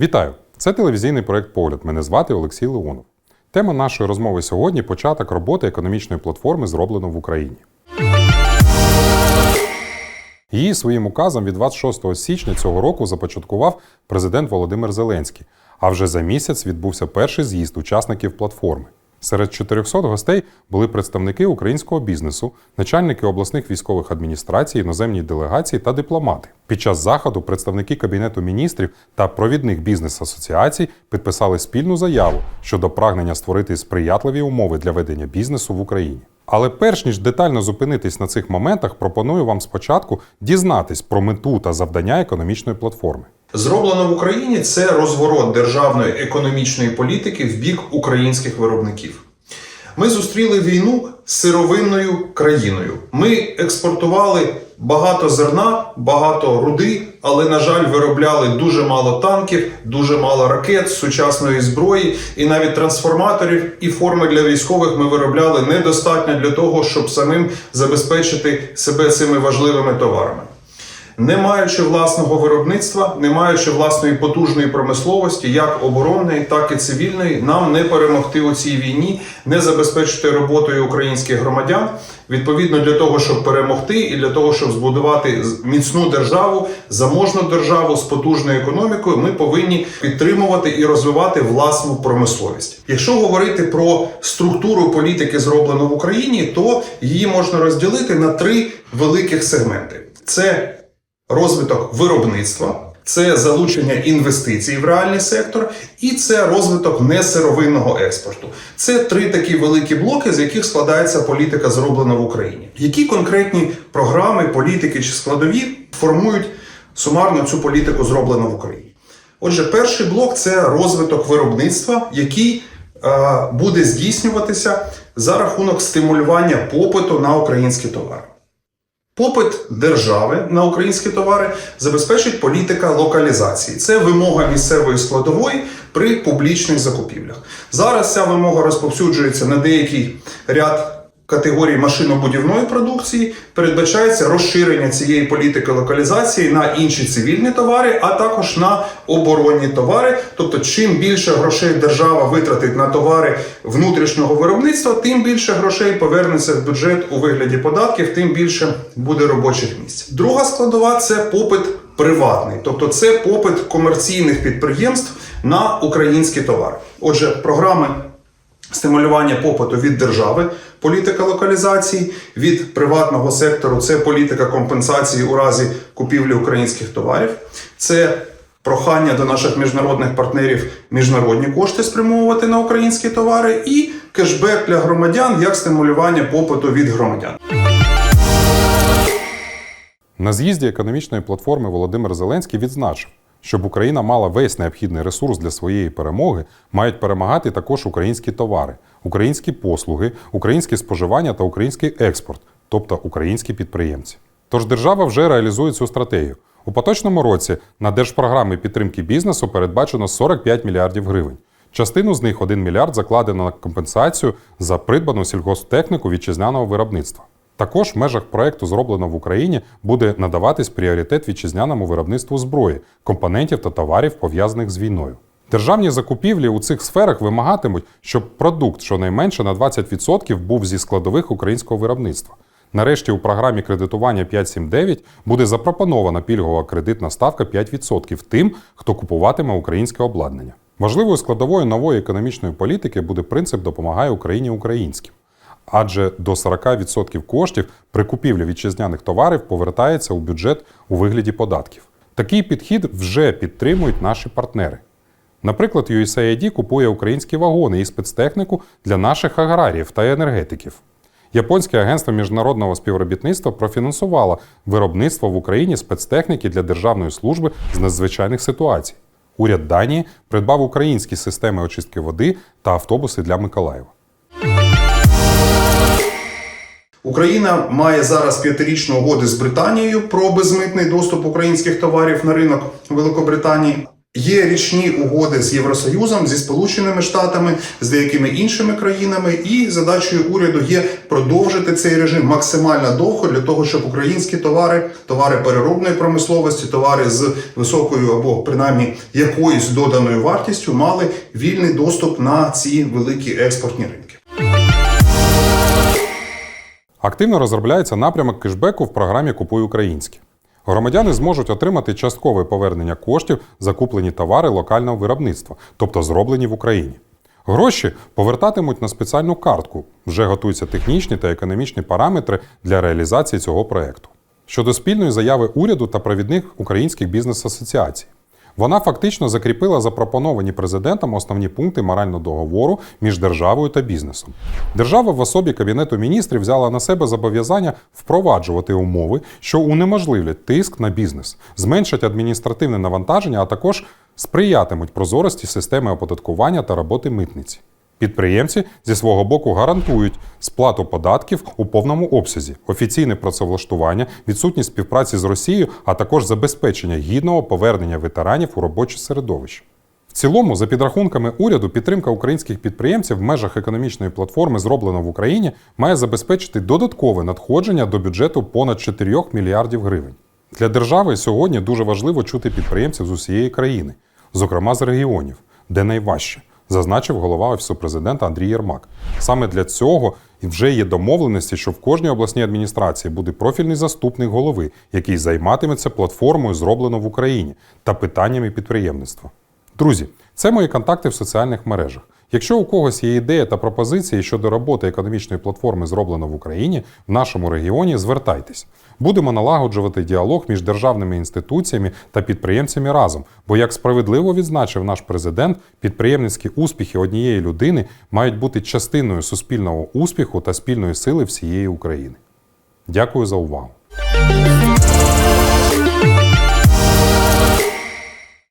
Вітаю! Це телевізійний проект Погляд. Мене звати Олексій Леонов. Тема нашої розмови сьогодні початок роботи економічної платформи зроблено в Україні. Її своїм указом від 26 січня цього року започаткував президент Володимир Зеленський. А вже за місяць відбувся перший з'їзд учасників платформи. Серед 400 гостей були представники українського бізнесу, начальники обласних військових адміністрацій, іноземні делегації та дипломати. Під час заходу представники Кабінету міністрів та провідних бізнес-асоціацій підписали спільну заяву щодо прагнення створити сприятливі умови для ведення бізнесу в Україні. Але перш ніж детально зупинитись на цих моментах, пропоную вам спочатку дізнатись про мету та завдання економічної платформи. Зроблено в Україні це розворот державної економічної політики в бік українських виробників. Ми зустріли війну сировинною країною. Ми експортували багато зерна, багато руди, але, на жаль, виробляли дуже мало танків, дуже мало ракет, сучасної зброї і навіть трансформаторів і форми для військових ми виробляли недостатньо для того, щоб самим забезпечити себе цими важливими товарами. Не маючи власного виробництва, не маючи власної потужної промисловості, як оборонної, так і цивільної, нам не перемогти у цій війні, не забезпечити роботою українських громадян. Відповідно для того, щоб перемогти, і для того, щоб збудувати міцну державу, заможну державу з потужною економікою, ми повинні підтримувати і розвивати власну промисловість. Якщо говорити про структуру політики, зроблено в Україні, то її можна розділити на три великих сегменти: це розвиток виробництва, це залучення інвестицій в реальний сектор, і це розвиток несировинного експорту. Це три такі великі блоки, з яких складається політика, зроблена в Україні. Які конкретні програми, політики чи складові формують сумарно цю політику, зроблену в Україні? Отже, перший блок це розвиток виробництва, який е, буде здійснюватися за рахунок стимулювання попиту на українські товари. Попит держави на українські товари забезпечить політика локалізації. Це вимога місцевої складової при публічних закупівлях. Зараз ця вимога розповсюджується на деякий ряд категорій машинобудівної продукції. Передбачається розширення цієї політики локалізації на інші цивільні товари, а також на оборонні товари. Тобто, чим більше грошей держава витратить на товари внутрішнього виробництва, тим більше грошей повернеться в бюджет у вигляді податків, тим більше буде робочих місць. Друга складова це попит приватний, тобто це попит комерційних підприємств на українські товари. Отже, програми. Стимулювання попиту від держави, політика локалізації, від приватного сектору це політика компенсації у разі купівлі українських товарів, це прохання до наших міжнародних партнерів міжнародні кошти спрямовувати на українські товари, і кешбек для громадян як стимулювання попиту від громадян. На з'їзді економічної платформи Володимир Зеленський відзначив, щоб Україна мала весь необхідний ресурс для своєї перемоги, мають перемагати також українські товари, українські послуги, українське споживання та український експорт, тобто українські підприємці. Тож держава вже реалізує цю стратегію. У поточному році на держпрограми підтримки бізнесу передбачено 45 мільярдів гривень. Частину з них 1 мільярд закладено на компенсацію за придбану сільгосптехніку вітчизняного виробництва. Також в межах проекту зроблено в Україні буде надаватись пріоритет вітчизняному виробництву зброї, компонентів та товарів, пов'язаних з війною. Державні закупівлі у цих сферах вимагатимуть, щоб продукт щонайменше на 20% був зі складових українського виробництва. Нарешті у програмі кредитування 579 буде запропонована пільгова кредитна ставка 5% тим, хто купуватиме українське обладнання. Важливою складовою нової економічної політики буде принцип допомагає Україні українським адже до 40% коштів при купівлі вітчизняних товарів повертається у бюджет у вигляді податків. Такий підхід вже підтримують наші партнери. Наприклад, USAID купує українські вагони і спецтехніку для наших аграріїв та енергетиків. Японське агентство міжнародного співробітництва профінансувало виробництво в Україні спецтехніки для Державної служби з надзвичайних ситуацій. Уряд Данії придбав українські системи очистки води та автобуси для Миколаєва. Україна має зараз п'ятирічну угоду з Британією про безмитний доступ українських товарів на ринок Великобританії. Є річні угоди з Євросоюзом, зі Сполученими Штатами, з деякими іншими країнами, і задачею уряду є продовжити цей режим максимально довго для того, щоб українські товари, товари переробної промисловості, товари з високою або принаймні якоюсь доданою вартістю мали вільний доступ на ці великі експортні ринки. Активно розробляється напрямок кешбеку в програмі Купуй українське. Громадяни зможуть отримати часткове повернення коштів за куплені товари локального виробництва, тобто зроблені в Україні. Гроші повертатимуть на спеціальну картку. Вже готуються технічні та економічні параметри для реалізації цього проекту. Щодо спільної заяви уряду та провідних українських бізнес-асоціацій. Вона фактично закріпила запропоновані президентом основні пункти морального договору між державою та бізнесом. Держава в особі Кабінету міністрів взяла на себе зобов'язання впроваджувати умови, що унеможливлять тиск на бізнес, зменшать адміністративне навантаження, а також сприятимуть прозорості системи оподаткування та роботи митниці. Підприємці зі свого боку гарантують сплату податків у повному обсязі, офіційне працевлаштування, відсутність співпраці з Росією, а також забезпечення гідного повернення ветеранів у робоче середовище. В цілому, за підрахунками уряду, підтримка українських підприємців в межах економічної платформи, зроблено в Україні, має забезпечити додаткове надходження до бюджету понад 4 мільярдів гривень. Для держави сьогодні дуже важливо чути підприємців з усієї країни, зокрема з регіонів, де найважче, зазначив голова офісу президента Андрій Єрмак. Саме для цього вже є домовленості, що в кожній обласній адміністрації буде профільний заступник голови, який займатиметься платформою, зроблено в Україні, та питаннями підприємництва. Друзі, це мої контакти в соціальних мережах. Якщо у когось є ідея та пропозиції щодо роботи економічної платформи, зроблено в Україні, в нашому регіоні, звертайтесь. Будемо налагоджувати діалог між державними інституціями та підприємцями разом. Бо, як справедливо відзначив наш президент, підприємницькі успіхи однієї людини мають бути частиною суспільного успіху та спільної сили всієї України. Дякую за увагу.